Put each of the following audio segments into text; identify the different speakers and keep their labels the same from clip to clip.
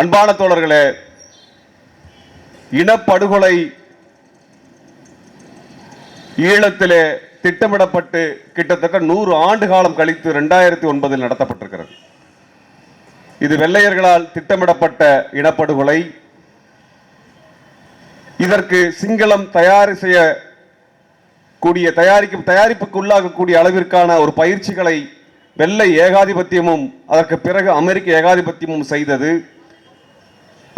Speaker 1: அன்பான தோழர்களே இனப்படுகொலை ஈழத்திலே திட்டமிடப்பட்டு கிட்டத்தட்ட நூறு ஆண்டு காலம் கழித்து ரெண்டாயிரத்தி ஒன்பதில் நடத்தப்பட்டிருக்கிறது. இது வெள்ளையர்களால் திட்டமிடப்பட்ட இனப்படுகொலை. இதற்கு சிங்களம் தயார் செய்ய கூடிய தயாரிக்கும் தயாரிப்புக்கு உள்ளாகக்கூடிய அளவிற்கான ஒரு பயிற்சிகளை வெள்ளை ஏகாதிபத்தியமும் அதற்கு பிறகு அமெரிக்க ஏகாதிபத்தியமும் செய்தது.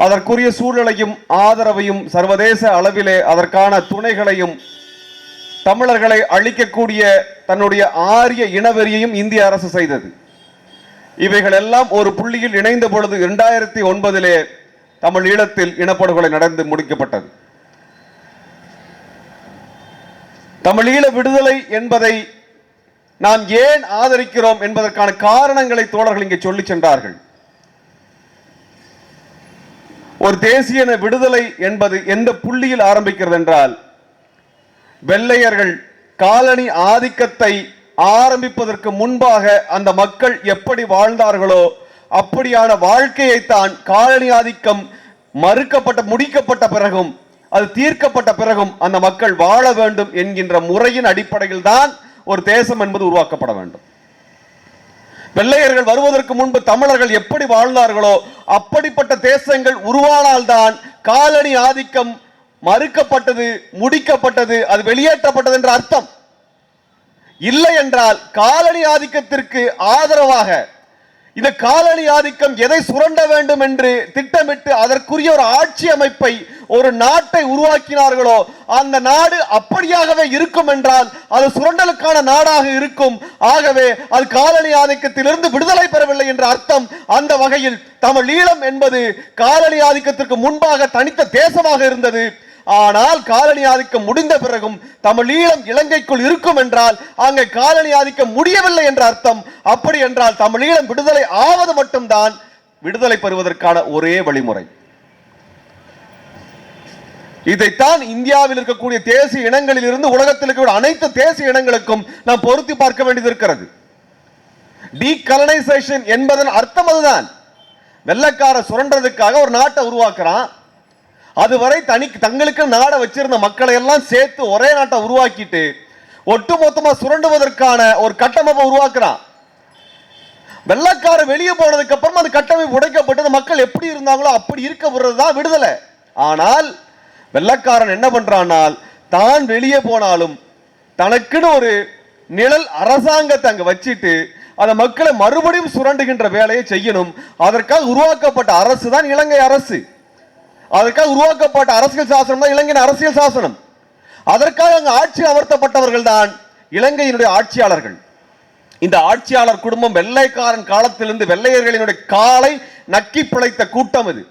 Speaker 1: அதற்குரிய சூழலையும் ஆதரவையும் சர்வதேச அளவிலே அதற்கான துணைகளையும் தமிழர்களை அழிக்கக்கூடிய தன்னுடைய ஆரிய இனவெறியையும் இந்திய அரசு செய்தது. இவைகள் எல்லாம் ஒரு புள்ளியில் இணைந்த பொழுது இரண்டாயிரத்தி ஒன்பதிலே தமிழ் ஈழத்தில் இனப்படுகொலை நடந்து முடிக்கப்பட்டது. தமிழீழ விடுதலை என்பதை நாம் ஏன் ஆதரிக்கிறோம் என்பதற்கான காரணங்களை தோழர்கள் இங்கே சொல்லி சென்றார்கள். ஒரு தேசிய விடுதலை என்பது எந்த புள்ளியில் ஆரம்பிக்கிறது என்றால் வெள்ளையர்கள் காலனி ஆதிக்கத்தை ஆரம்பிப்பதற்கு முன்பாக அந்த மக்கள் எப்படி வாழ்ந்தார்களோ அப்படியான வாழ்க்கையைத்தான் காலனி ஆதிக்கம் மறுக்கப்பட்ட முடிக்கப்பட்ட பிறகும் அது தீர்க்கப்பட்ட பிறகும் அந்த மக்கள் வாழ வேண்டும் என்கின்ற முறையின் அடிப்படையில் தான் ஒரு தேசம் என்பது உருவாக்கப்பட வேண்டும். வெள்ளையர்கள் வருவதற்கு முன்பு தமிழர்கள் எப்படி வாழ்ந்தார்களோ அப்படிப்பட்ட தேசங்கள் உருவானால்தான் காலனி ஆதிக்கம் மறுக்கப்பட்டது முடிக்கப்பட்டது அது வெளியேற்றப்பட்டது என்ற அர்த்தம். இல்லை என்றால் காலனி ஆதிக்கத்திற்கு ஆதரவாக இந்த காலனி ஆதிக்கம் எதை சுரண்ட வேண்டும் என்று திட்டமிட்டு அதற்குரிய ஒரு ஆட்சி அமைப்பை ஒரு நாட்டை உருவாக்கினார்களோ அந்த நாடு அப்படியாகவே இருக்கும் என்றால் அது சுரண்டலுக்கான நாடாக இருக்கும். ஆகவே அது காலனி ஆதிக்கத்திலிருந்து விடுதலை பெறவில்லை என்ற அர்த்தம் அந்த வகையில் தமிழ் ஈழம் என்பது காலனி ஆதிக்கத்திற்கு முன்பாக தனித்த தேசமாக இருந்தது. ஆனால் காலனி ஆதிக்கம் முடிந்த பிறகும் தமிழ் ஈழம் இலங்கைக்குள் இருக்கும் என்றால் அங்கே காலனி ஆதிக்கம் முடியவில்லை என்ற அர்த்தம். அப்படி என்றால் தமிழ் ஈழம் விடுதலை ஆவது மட்டும்தான் விடுதலை பெறுவதற்கான ஒரே வழிமுறை. இதைத்தான் இந்தியாவில் இருக்கக்கூடிய தேசிய இனங்களில் இருந்து உலகத்தில் இருக்கக்கூடிய அனைத்து தேசிய இனங்களுக்கும் நாம் பொருத்தி பார்க்க வேண்டியது இருக்கிறது டீகலனைசேஷன் என்பதன் அர்த்தம் அதுதான். வெள்ளக்கார சுரண்டதுக்காக ஒரு நாட்டை உருவாக்குறான். அதுவரை தனி தங்களுக்கு நாடை வச்சிருந்த மக்களை எல்லாம் சேர்த்து ஒரே நாட்டை உருவாக்கிட்டு ஒட்டுமொத்தமா சுரண்டுவதற்கான ஒரு கட்டமைப்பை உருவாக்குறான். வெள்ளக்கார வெளியே போனதுக்கு அப்புறம் அந்த கட்டமைப்பு உடைக்கப்பட்டது மக்கள் எப்படி இருந்தாங்களோ அப்படி இருக்க விடுறது தான் விடுதலை. ஆனால் வெள்ளக்காரன் என்ன பண்றானால் தான் வெளியே போனாலும் தனக்குன்னு ஒரு நிழல் அரசாங்கத்தை அங்க வச்சுட்டு அந்த மக்களை மறுபடியும் சுரண்டுகின்ற வேலையை செய்யணும். அதற்காக உருவாக்கப்பட்ட அரசு தான் இலங்கை அரசு. அதற்காக உருவாக்கப்பட்ட அரசியல் சாசனம் தான் இலங்கையின் அரசியல் சாசனம். அதற்காக அங்கு ஆட்சி அமர்த்தப்பட்டவர்கள் தான் இலங்கையினுடைய ஆட்சியாளர்கள். இந்த ஆட்சியாளர் குடும்பம் வெள்ளைக்காரன் காலத்திலிருந்து வெள்ளையர்களினுடைய காலை நக்கி பிழைத்த கூட்டம் இது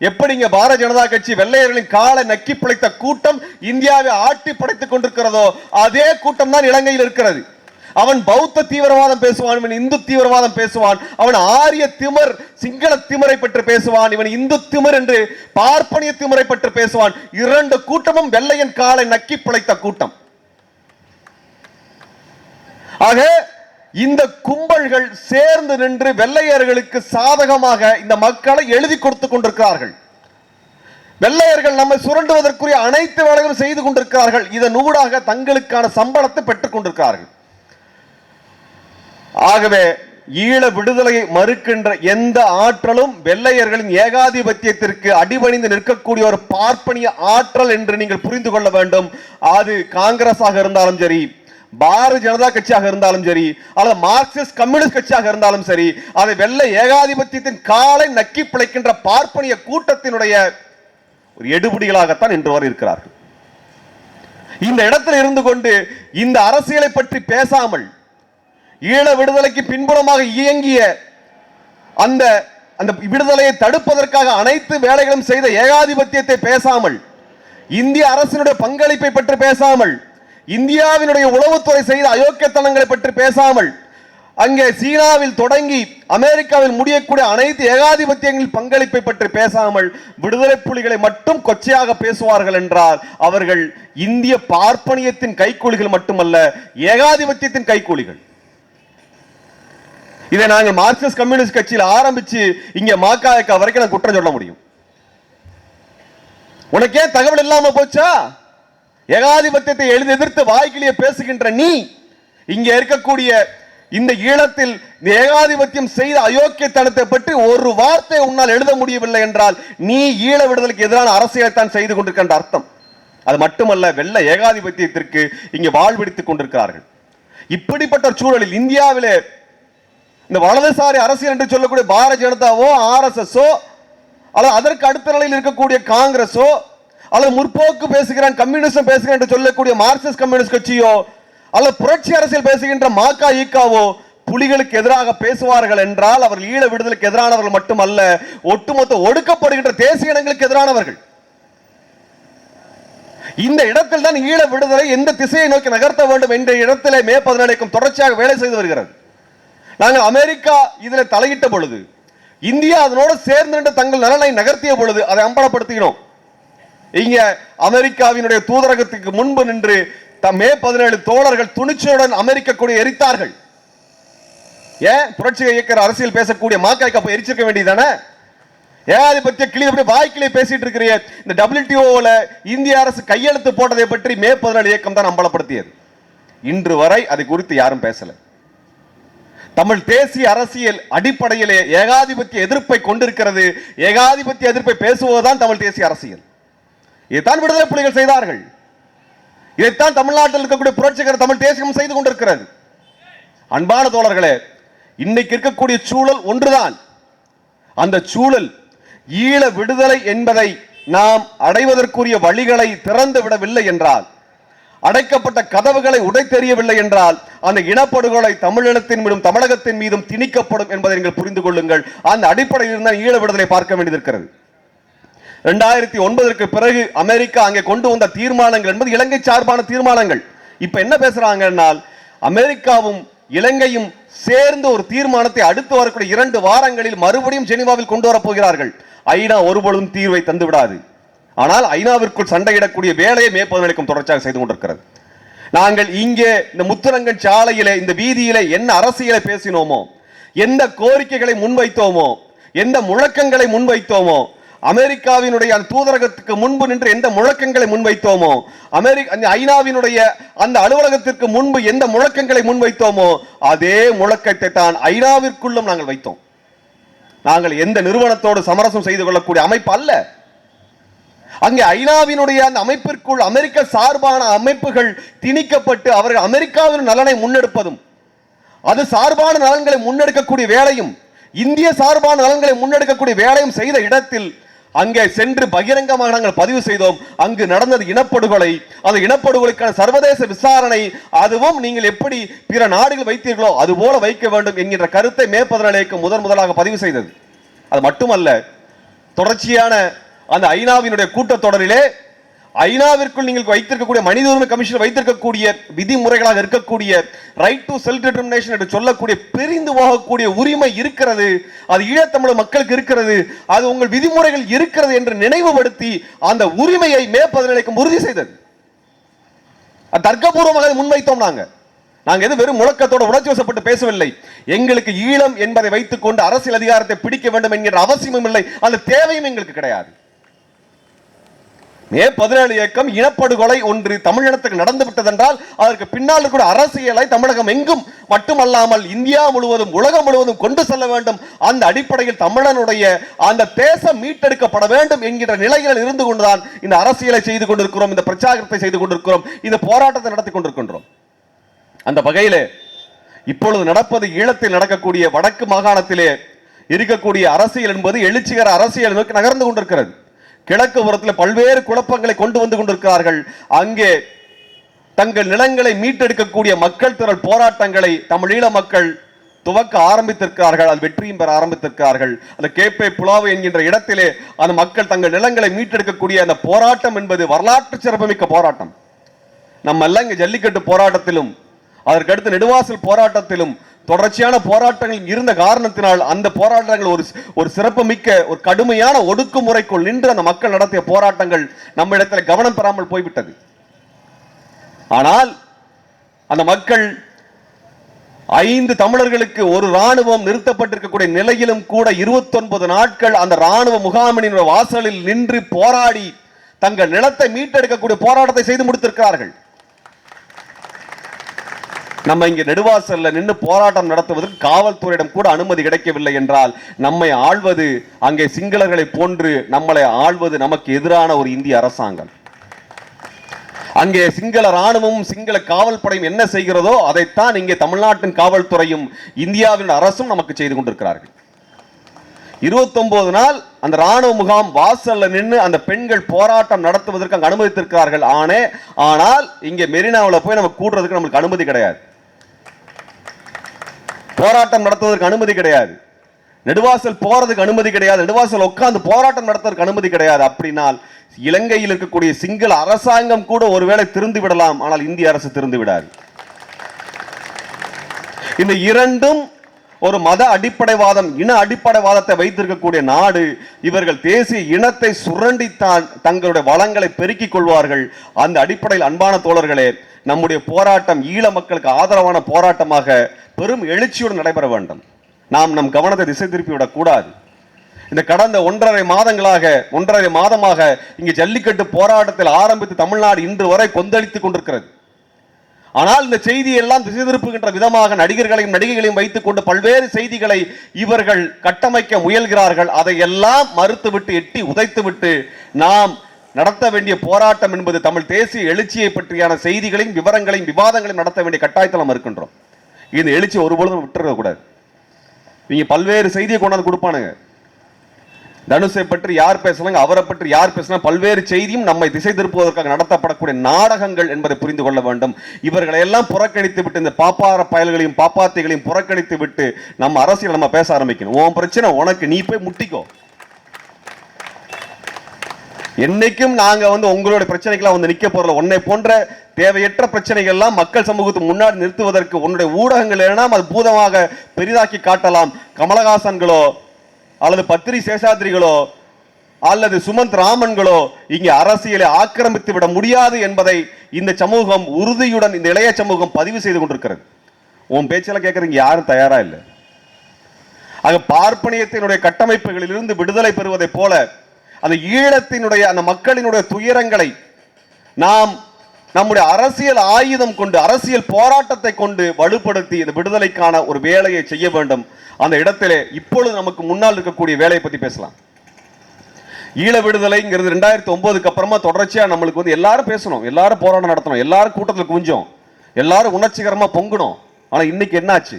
Speaker 1: எப்படி இங்க பாரதிய ஜனதா கட்சி வெள்ளையர்களின் காலை நக்கி பிழைத்த கூட்டம் இந்தியாவை ஆட்டி படைத்துக் கொண்டிருக்கிறதோ அதே கூட்டம் தான் இலங்கையில் இருக்கிறது. அவன் பௌத்த தீவிரவாதம் பேசுவான் இவன் இந்து தீவிரவாதம் பேசுவான் அவன் ஆரிய திமர் சிங்கள திமரை பற்றி பேசுவான் இவன் இந்து திமர் என்று பார்ப்பனிய திமரை பற்றி பேசுவான். இரண்டு கூட்டமும் வெள்ளையன் காலை நக்கி பிழைத்த கூட்டம். ஆக இந்த கும்பல்கள் சேர்ந்து நின்று வெள்ளையர்களுக்கு சாதகமாக இந்த மக்களை எழுதி கொடுத்து கொண்டிருக்கிறார்கள். வெள்ளையர்கள் நம்மை சுரண்டுவதற்குரிய அனைத்து வேலைகளும் செய்து கொண்டிருக்கிறார்கள். இதன் ஊடாக தங்களுக்கான சம்பளத்தை பெற்றுக் கொண்டிருக்கிறார்கள். ஆகவே ஈழ விடுதலையை மறுக்கின்ற எந்த ஆற்றலும் வெள்ளையர்களின் ஏகாதிபத்தியத்திற்கு அடிபணிந்து நிற்கக்கூடிய ஒரு பார்ப்பனிய ஆற்றல் என்று நீங்கள் புரிந்து கொள்ள வேண்டும். அது காங்கிரஸாக இருந்தாலும் சரி பாரதிய ஜனதா கட்சியாக இருந்தாலும் சரி அல்லது மார்க்சிஸ்ட் கம்யூனிஸ்ட் கட்சியாக இருந்தாலும் சரி அதை வெள்ளை ஏகாதிபத்தியத்தின் காலை நக்கி பிழைக்கின்ற பார்ப்பனிய கூட்டத்தினுடைய ஒரு எடுபடிகளாகத்தான் இன்று வரை இருக்கிறார்கள். இந்த இடத்தில் இருந்து கொண்டு இந்த அரசியலை பற்றி பேசாமல் ஈழ விடுதலைக்கு பின்புறமாக இயங்கிய அந்த அந்த விடுதலையை தடுப்பதற்காக அனைத்து வேலைகளும் செய்த ஏகாதிபத்தியத்தை பேசாமல் இந்திய அரசினுடைய பங்களிப்பை பற்றி பேசாமல் இந்தியாவினுடைய உளவுத்துறை செய்த அயோக்கியத்தனங்களை பற்றி பேசாமல் அங்கே சீனாவில் தொடங்கி அமெரிக்காவில் முடியக்கூடிய அனைத்து ஏகாதிபத்தியங்களின் பங்களிப்பை பற்றி பேசாமல் விடுதலை புலிகளை மட்டும் கொச்சையாக பேசுவார்கள் என்றால் அவர்கள் இந்திய பார்ப்பனியத்தின் கைக்கூலிகள் மட்டுமல்ல ஏகாதிபத்தியத்தின் கைக்கூலிகள். இதை நாங்கள் மார்க்சிஸ்ட் கம்யூனிஸ்ட் கட்சியில் ஆரம்பிச்சு இங்க மாக்காயக்கா வரைக்கும் நான் குற்றம் சொல்ல முடியும். உனக்கே தகவல் இல்லாம போச்சா? ஏகாதிபத்தியத்தை எழுதி எதிர்த்து வாய்க்கிலேயே பேசுகின்ற நீ இங்க இருக்கக்கூடிய இந்த ஈழத்தில் ஏகாதிபத்தியம் செய்த அயோக்கியத்தனத்தை பற்றி ஒரு வார்த்தை உன்னால் எழுத முடியவில்லை என்றால் நீ ஈழ விடுதலுக்கு எதிரான அரசியலைத்தான் செய்து கொண்டிருக்கின்ற அர்த்தம். அது மட்டுமல்ல வெள்ள ஏகாதிபத்தியத்திற்கு இங்கே வாழ்விடுத்துக் கொண்டிருக்கிறார்கள். இப்படிப்பட்ட சூழலில் இந்தியாவிலே இந்த வலதுசாரி அரசியல் என்று சொல்லக்கூடிய பாரதிய ஜனதாவோ ஆர்எஸ்எஸ்ஓ அல்லது அதற்கு அடுத்த நிலையில் இருக்கக்கூடிய காங்கிரஸோ அல்லது முற்போக்கு பேசுகிறான் கம்யூனிசம் பேசுகிறான் என்று சொல்லக்கூடிய மார்க்சிஸ்ட் கம்யூனிஸ்ட் கட்சியோ அல்லது புரட்சி அரசியல் பேசுகின்ற மாக்கா ஈக்காவோ புலிகளுக்கு எதிராக பேசுவார்கள் என்றால் அவர்கள் ஈழ விடுதலுக்கு எதிரானவர்கள் மட்டுமல்ல ஒட்டுமொத்த ஒடுக்கப்படுகின்ற தேசிய இனங்களுக்கு எதிரானவர்கள். இந்த இடத்தில் தான் ஈழ விடுதலை எந்த திசையை நோக்கி நகர்த்த வேண்டும் என்ற இடத்திலே மே பதினேழுக்கும் தொடர்ச்சியாக வேலை செய்து வருகிறது. நாங்கள் அமெரிக்கா இதில் தலையிட்ட பொழுது இந்தியா அதனோடு சேர்ந்து தங்கள் நலனை நகர்த்திய பொழுது அதை அம்பலப்படுத்தினோம் இங்க அமெரிக்காவினுடைய தூதரகத்துக்கு முன்பு நின்று மே பதினேழு தோழர்கள் துணிச்சலுடன் அமெரிக்க கொடி எரித்தார்கள். ஏன் புரட்சி இயக்கிற அரசியல் பேசக்கூடிய மாக்காய்க்கு அப்ப எரிச்சிருக்க வேண்டியதானே ஏகாதிபத்திய கிளி அப்படி வாய்க்கிளே பேசிட்டு இருக்கிற இந்த டபிள்யூடிஓவில் இந்திய அரசு கையெழுத்து போட்டதை பற்றி மே பதினேழு இயக்கம் தான் அம்பலப்படுத்தியது. இன்று வரை அது குறித்து யாரும் பேசல. தமிழ் தேசிய அரசியல் அடிப்படையிலே ஏகாதிபத்திய எதிர்ப்பை கொண்டிருக்கிறது. ஏகாதிபத்திய எதிர்ப்பை பேசுவதுதான் தமிழ் தேசிய அரசியல். இதைத்தான் விடுதலை புலிகள் செய்தார்கள். இதைத்தான் தமிழ்நாட்டில் இருக்கக்கூடிய புரட்சிகர தமிழ் தேசியம் செய்து கொண்டிருக்கிறது. அன்பான தோழர்களே இன்னைக்கு இருக்கக்கூடிய சூழல் ஒன்றுதான். அந்த சூழல் ஈழ விடுதலை என்பதை நாம் அடைவதற்குரிய வழிகளை திறந்து விடவில்லை என்றால் அடைக்கப்பட்ட கதவுகளை உடைத்தெறியவில்லை என்றால் அந்த இனப்படுகொலை தமிழினத்தின் மீதும் தமிழகத்தின் மீதும் திணிக்கப்படும் என்பதை நீங்கள் புரிந்து கொள்ளுங்கள். அந்த அடிப்படையில் இருந்தால் ஈழ விடுதலை பார்க்க வேண்டியிருக்கிறது ரெண்டாயிரத்தி ஒன்பதற்கு பிறகு அமெரிக்கா அங்கே கொண்டு வந்த தீர்மானங்கள் என்பது இலங்கை சார்பான தீர்மானங்கள். இப்போ என்ன பேசுறாங்கன்னால் அமெரிக்காவும் இலங்கையும் சேர்ந்து ஒரு தீர்மானத்தை அடுத்து வரக்கூடிய இரண்டு வாரங்களில் மறுபடியும் ஜெனிவாவில் கொண்டு வரப் போகிறார்கள். ஐநா ஒருபொழுதும் தீர்வை தந்து விடாது ஆனால் ஐநாவிற்குள் சண்டையிடக்கூடிய வேலையை மே பதினெடுக்கும் தொடர்ச்சியாக செய்து கொண்டிருக்கிறது. நாங்கள் இங்கே இந்த முத்துரங்கன் சாலையிலே இந்த வீதியிலே என்ன அரசியலை பேசினோமோ எந்த கோரிக்கைகளை முன்வைத்தோமோ எந்த முழக்கங்களை முன்வைத்தோமோ அமெரிக்காவினுடைய அந்த தூதரகத்துக்கு முன்பு நின்று எந்த முழக்கங்களை முன்வைத்தோமோ அமெரிக்க அந்த ஐநாவினுடைய அந்த அலுவலகத்திற்கு முன்பு எந்த முழக்கங்களை முன்வைத்தோமோ அதே முழக்கத்தை தான் ஐநாவிற்குள்ளும் நாங்கள் வைத்தோம். நாங்கள் எந்த நிறுவனத்தோடு சமரசம் செய்து கொள்ளக்கூடிய அமைப்பு அல்ல. அங்கே ஐநாவினுடைய அந்த அமைப்பிற்குள் அமெரிக்க சார்பான அமைப்புகள் திணிக்கப்பட்டு அவர்கள் அமெரிக்காவின் நலனை முன்னெடுப்பதும் அது சார்பான நலன்களை முன்னெடுக்கக்கூடிய வேலையும் இந்திய சார்பான நலன்களை முன்னெடுக்கக்கூடிய வேலையும் செய்த இடத்தில் அங்கே சென்று பகிரங்கமாக நாங்கள் பதிவு செய்தோம். அங்கு நடந்தது இனப்படுகொலை. அந்த இனப்படுகொலைக்கான சர்வதேச விசாரணை அதுவும் நீங்கள் எப்படி பிற நாடுகள் வைத்தீர்களோ அது போல வைக்க வேண்டும் என்கின்ற கருத்தை மே பதினேழுக்கு முதன் முதலாக பதிவு செய்தது. அது மட்டுமல்ல தொடர்ச்சியான அந்த ஐநாவினுடைய கூட்டத்தொடரிலே ஐநாவிற்குள் நீங்கள் வைத்திருக்கக்கூடிய மனித உரிமை கமிஷன் வைத்திருக்கக்கூடிய விதிமுறைகளாக இருக்கக்கூடிய ரைட் டு செல்ஃப் டிட்டர்மினேஷன் என்று சொல்லக்கூடிய பிரிந்து போகக்கூடிய உரிமை இருக்கிறது. அது ஈழத்தமிழ் மக்களுக்கு இருக்கிறது. அது உங்கள் விதிமுறைகள் இருக்கிறது என்று நினைவுபடுத்தி அந்த உரிமையை மே பதினேழுக்கு உறுதி செய்தது. தர்க்கபூர்வமாக முன்வைத்தோம் நாங்க. நாங்கள் எது வெறும் முழக்கத்தோட உணர்ச்சி வசப்பட்டு பேசவில்லை. எங்களுக்கு ஈழம் என்பதை வைத்துக்கொண்டு அரசியல் அதிகாரத்தை பிடிக்க வேண்டும் என்கிற அவசியமும் இல்லை. அந்த தேவையும் எங்களுக்கு கிடையாது. மே பதினேழு இயக்கம் இனப்படுகொலை ஒன்று தமிழினத்துக்கு நடந்து விட்டதென்றால் அதற்கு பின்னால் கூட அரசியலை தமிழகம் எங்கும் மட்டுமல்லாமல் இந்தியா முழுவதும் உலகம் முழுவதும் கொண்டு செல்ல வேண்டும். அந்த அடிப்படையில் தமிழனுடைய அந்த தேசம் மீட்டெடுக்கப்பட வேண்டும் என்கிற நிலையில் இருந்து கொண்டுதான் இந்த அரசியலை செய்து கொண்டிருக்கிறோம் இந்த பிரச்சாரத்தை செய்து கொண்டிருக்கிறோம் இந்த போராட்டத்தை நடத்தி கொண்டிருக்கின்றோம். அந்த வகையிலே இப்பொழுது நடப்பது ஈழத்தில் நடக்கக்கூடிய வடக்கு மாகாணத்திலே இருக்கக்கூடிய அரசியல் என்பது எழுச்சிகர அரசியல் நோக்கி நகர்ந்து கொண்டிருக்கிறது. கிழக்கு புறத்தில் பல்வேறு குழப்பங்களை கொண்டு வந்து கொண்டிருக்கிறார்கள். அங்கே தங்கள் நிலங்களை மீட்டெடுக்கக்கூடிய மக்கள் திரள் போராட்டங்களை தமிழீழ மக்கள் துவக்க ஆரம்பித்திருக்கிறார்கள். அது வெற்றியும் பெற ஆரம்பித்திருக்கிறார்கள். அந்த கேப்பே புலாவு என்கின்ற இடத்திலே அந்த மக்கள் தங்கள் நிலங்களை மீட்டெடுக்கக்கூடிய அந்த போராட்டம் என்பது வரலாற்று சிறப்புமிக்க போராட்டம். நம்ம எல்லாம் இங்கே ஜல்லிக்கட்டு போராட்டத்திலும் அதற்கடுத்து நெடுவாசல் போராட்டத்திலும் தொடர்ச்சியான போராட்டங்கள் இருந்த காரணத்தினால் அந்த போராட்டங்கள் ஒரு ஒரு சிறப்பு மிக்க ஒரு கடுமையான ஒடுக்குமுறைக்குள் நின்று அந்த மக்கள் நடத்திய போராட்டங்கள் நம்ம இடத்துல கவனம் பெறாமல் போய்விட்டது. ஆனால் அந்த மக்கள் ஐந்து தமிழர்களுக்கு ஒரு ராணுவம் நிறுத்தப்பட்டிருக்கக்கூடிய நிலையிலும் கூட 29 நாட்கள் அந்த ராணுவ முகாமினின் வாசலில் நின்று போராடி தங்கள் நிலத்தை மீட்டெடுக்கக்கூடிய போராட்டத்தை செய்து முடித்திருக்கிறார்கள். நம்ம இங்க நெடுவாசல்ல நின்று போராட்டம் நடத்துவதற்கு காவல்துறையிடம் கூட அனுமதி கிடைக்கவில்லை என்றால் நம்மை ஆள்வது அங்கே சிங்களர்களை போன்று நம்மளை ஆள்வது நமக்கு எதிரான ஒரு இந்திய அரசாங்கம். அங்கே சிங்கள ராணுவமும் சிங்கள காவல்படையும் என்ன செய்கிறதோ அதைத்தான் இங்கே தமிழ்நாட்டின் காவல்துறையும் இந்தியாவின் அரசும் நமக்கு செய்து கொண்டிருக்கிறார்கள். 29 நாள் அந்த ராணுவ முகாம் வாசல்ல நின்று அந்த பெண்கள் போராட்டம் நடத்துவதற்கு அங்க அனுமதித்திருக்கிறார்கள் ஆனே ஆனால் இங்கே மெரினாவில் போய் நம்ம கூடுறதுக்கு நமக்கு அனுமதி கிடையாது. போராட்டம் நடத்துவதற்கு அனுமதி கிடையாது. நெடுவாசல் போறதுக்கு அனுமதி கிடையாது. நெடுவாசல் உட்கார்ந்து போராட்டம் நடத்துவதற்கு அனுமதி கிடையாது. அப்படின்னால் இலங்கையில் இருக்கக்கூடிய சிங்கள அரசாங்கம் கூட ஒருவேளை திருந்து விடலாம். ஆனால் இந்திய அரசு திருந்து விடாது. இந்த இரண்டும் ஒரு மத அடிப்படைவாதம் இன அடிப்படைவாதத்தை வைத்திருக்கக்கூடிய நாடு இவர்கள் தேசிய இனத்தை சுரண்டித்தான் தங்களுடைய வளங்களை பெருக்கிக் கொள்வார்கள். அந்த அடிப்படையில் அன்பான தோழர்களே நம்முடைய போராட்டம் ஈழ மக்களுக்கு ஆதரவான போராட்டமாக பெரும் எழுச்சியுடன் நடைபெற வேண்டும். நாம் நம் கவனத்தை திசை திருப்பி விடக்கூடாது இந்த கடந்த ஒன்றரை மாதங்களாக ஒன்றரை மாதமாக இங்கு ஜல்லிக்கட்டு போராட்டத்தில் ஆரம்பித்து தமிழ்நாடு இன்று வரை கொந்தளித்துக் கொண்டிருக்கிறது. ஆனால் இந்த செய்தியெல்லாம் திசை திருப்புகின்ற விதமாக நடிகர்களையும் நடிகைகளையும் வைத்துக் கொண்டு பல்வேறு செய்திகளை இவர்கள் கட்டமைக்க முயல்கிறார்கள். அதையெல்லாம் மறுத்துவிட்டு எட்டி உதைத்துவிட்டு நாம் நடத்த வேண்டிய போராட்டம் என்பது தமிழ் தேசிய எழுச்சியை பற்றியான செய்திகளையும் விவரங்களையும் விவாதங்களையும் நடத்த வேண்டிய கட்டாயத்தில் நம்ம இருக்கின்றோம் இந்த எழுச்சி ஒருபொழுதும் விட்டுறக்கூடாது நீங்கள் பல்வேறு செய்தியை கொண்டாந்து கொடுப்பானுங்க. தனுஷை பற்றி யார் பேசலாங்க? அவரை பற்றி யார் பேசலாம்? பல்வேறு செய்தியும் நம்மை திசை திருப்புவதற்காக நடத்தப்படக்கூடிய நாடகங்கள் என்பதை புரிந்து கொள்ள வேண்டும். இவர்களை எல்லாம் புறக்கணித்து விட்டு இந்த பாப்பார பயல்களையும் பாப்பாத்தைகளையும் புறக்கணித்து விட்டு நம்ம அரசியல் நம்ம பேச ஆரம்பிக்கணும். உன் பிரச்சனை உனக்கு நீ போய் முட்டிக்கோ. என்னைக்கும் நாங்கள் வந்து உங்களோட பிரச்சனைக்கெல்லாம் வந்து நிற்க போறல உன்னை போன்ற தேவையற்ற பிரச்சனைகள் எல்லாம் மக்கள் சமூகத்துக்கு முன்னாடி நிறுத்துவதற்கு உன்னுடைய ஊடகங்கள் எல்லாம் அது பூதமாக பெரிதாக்கி காட்டலாம். கமலஹாசன்களோ அல்லது பத்திரி சேஷாத்ரிகளோ அல்லது சுமந்த் ராமன்களோ இங்கே அரசியலை ஆக்கிரமித்து விட முடியாது என்பதை இந்த சமூகம் உறுதியுடன் இந்த இளைய சமூகம் பதிவு செய்து கொண்டிருக்கிறது. உன் பேச்செல்லாம் கேட்கறீங்க யாரும் தயாரா இல்லை. ஆக பார்ப்பனியத்தினுடைய கட்டமைப்புகளில் இருந்து விடுதலை பெறுவதைப் போல அந்த ஈழத்தினுடைய அந்த மக்களினுடைய துயரங்களை நாம் நம்முடைய அரசியல் ஆயுதம் கொண்டு அரசியல் போராட்டத்தை கொண்டு வலுப்படுத்தி இந்த விடுதலைக்கான ஒரு வேலையை செய்ய வேண்டும். அந்த இடத்திலே இப்பொழுது நமக்கு முன்னால் இருக்கக்கூடிய வேலையை பத்தி பேசலாம். ஈழ விடுதலைங்கிறது ரெண்டாயிரத்தி ஒன்பதுக்கு அப்புறமா தொடர்ச்சியா நம்மளுக்கு வந்து எல்லாரும் பேசணும். எல்லாரும் போராட்டம் நடத்தணும். எல்லாரும் கூட்டத்தில் குஞ்சோம் எல்லாரும் உணர்ச்சிகரமா பொங்கணும் ஆனா இன்னைக்கு என்னாச்சு?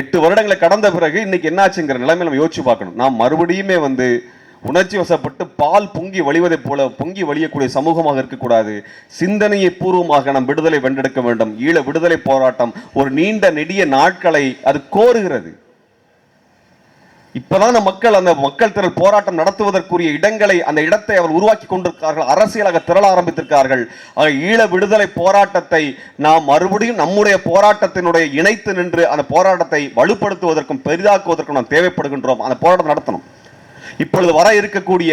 Speaker 1: எட்டு வருடங்களை கடந்த பிறகு இன்னைக்கு என்னாச்சுங்கிற நிலைமை நம்ம யோசிச்சு பார்க்கணும். நாம் மறுபடியுமே வந்து உணர்ச்சி வசப்பட்டு பால் பொங்கி வழிவதைப் போல பொங்கி வழியக்கூடிய சமூகமாக இருக்கக்கூடாது. சிந்தனையை பூர்வமாக நாம் விடுதலை வென்றெடுக்க வேண்டும். ஈழ விடுதலை போராட்டம் ஒரு நீண்ட நெடிய நாட்களை அது கோருகிறது. இப்பதான் அந்த மக்கள் அந்த மக்கள் திரள் போராட்டம் நடத்துவதற்குரிய இடங்களை அந்த இடத்தை அவர் உருவாக்கி கொண்டிருக்கிறார்கள். அரசியலாக திரள ஆரம்பித்திருக்கிறார்கள். ஈழ விடுதலை போராட்டத்தை நாம் மறுபடியும் நம்முடைய போராட்டத்தினுடைய இணைத்து நின்று அந்த போராட்டத்தை வலுப்படுத்துவதற்கும் பெரிதாக்குவதற்கும் நாம் தேவைப்படுகின்றோம். அந்த போராட்டம் நடத்தணும். இப்பொழுது வர இருக்கக்கூடிய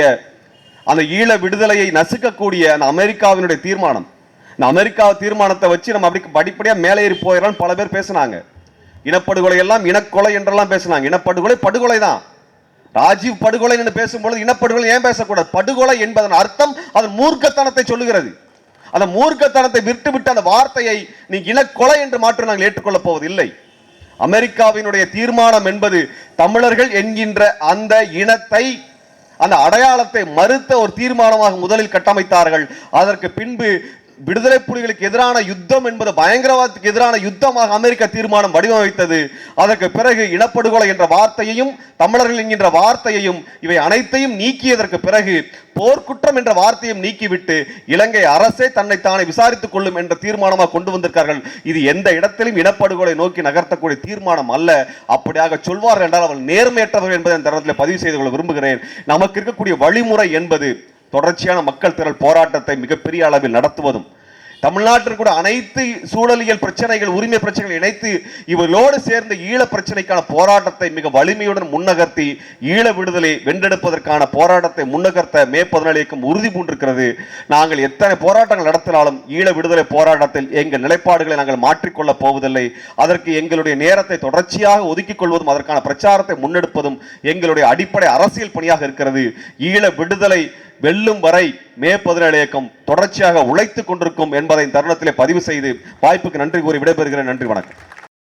Speaker 1: அந்த ஈழ விடுதலையை நசுக்கக்கூடிய அந்த அமெரிக்காவினுடைய தீர்மானம். இந்த அமெரிக்கா தீர்மானத்தை வச்சு நம்ம அப்படி படிப்படியாக மேலே ஏறி போயிடலாம் பல பேர் பேசுனாங்க. இனப்படுகொலை எல்லாம் இனக்கொலை என்றெல்லாம் பேசினாங்க. இனப்படுகொலை படுகொலை தான். ராஜீவ் படுகொலை என்று பேசும்பொழுது இனப்படுகொலை ஏன் பேசக்கூடாது? படுகொலை என்பதன் அர்த்தம் அதன் மூர்க்கத்தனத்தை சொல்லுகிறது. அந்த மூர்க்கத்தனத்தை விட்டுவிட்டு அந்த வார்த்தையை நீ இனக்கொலை என்று மாற்றம் நாங்கள் ஏற்றுக்கொள்ளப் போவதில்லை. அமெரிக்காவினுடைய தீர்மானம் என்பது தமிழர்கள் என்கின்ற அந்த இனத்தை அந்த அடையாளத்தை மறுத்த ஒரு தீர்மானமாக முதலில் கட்டமைத்தார்கள். அதற்கு பின்பு விடுதலை புலிகளுக்கு எதிரான யுத்தம் என்பது பயங்கரவாதத்துக்கு எதிரான யுத்தமாக அமெரிக்கா தீர்மானம் வடிவமைத்தது. அதற்கு பிறகு இனப்படுகொலை என்ற வார்த்தையையும் தமிழர்கள் என்கின்ற வார்த்தையையும் இவை அனைத்தையும் நீக்கியதற்கு பிறகு போர்க்குற்றம் என்ற வார்த்தையும் நீக்கிவிட்டு இலங்கை அரசே தன்னை தானே விசாரித்துக் கொள்ளும் என்ற தீர்மானமாக கொண்டு வந்திருக்கார்கள். இது எந்த இடத்திலும் இனப்படுகொலை நோக்கி நகர்த்தக்கூடிய தீர்மானம் அல்ல. அப்படியாக சொல்வார்கள் என்றால் அவள் நேர்மையற்றவர்கள் என்பதை அந்த தருணத்தில் பதிவு செய்து கொள்ள விரும்புகிறேன். நமக்கு இருக்கக்கூடிய வழிமுறை என்பது தொடர்ச்சியான மக்கள் திரள் போராட்டத்தை மிகப்பெரிய அளவில் நடத்துவதும் தமிழ்நாட்டில் கூட அனைத்து சூழலியல் பிரச்சனைகள் உரிமை பிரச்சனைகள் இணைத்து இவர்களோடு சேர்ந்த ஈழ பிரச்சனைக்கான போராட்டத்தை மிக வலிமையுடன் முன்னகர்த்தி ஈழ விடுதலை வென்றெடுப்பதற்கான போராட்டத்தை முன்னகர்த்த மே பதினேழு இயக்கம் உறுதி பூண்டிருக்கிறது. நாங்கள் எத்தனை போராட்டங்கள் நடத்தினாலும் ஈழ விடுதலை போராட்டத்தில் எங்கள் நிலைப்பாடுகளை நாங்கள் மாற்றிக்கொள்ளப் போவதில்லை. அதற்கு எங்களுடைய நேரத்தை தொடர்ச்சியாக ஒதுக்கிக் கொள்வதும் அதற்கான பிரச்சாரத்தை முன்னெடுப்பதும் எங்களுடைய அடிப்படை அரசியல் பணியாக இருக்கிறது. ஈழ விடுதலை வெல்லும் வரை மே பதினேழு இயக்கம் தொடர்ச்சியாக உழைத்துக் கொண்டிருக்கும் என்பதை தருணத்திலே பதிவு செய்து வாய்ப்புக்கு நன்றி கூறி விடைபெறுகிறேன். நன்றி வணக்கம்.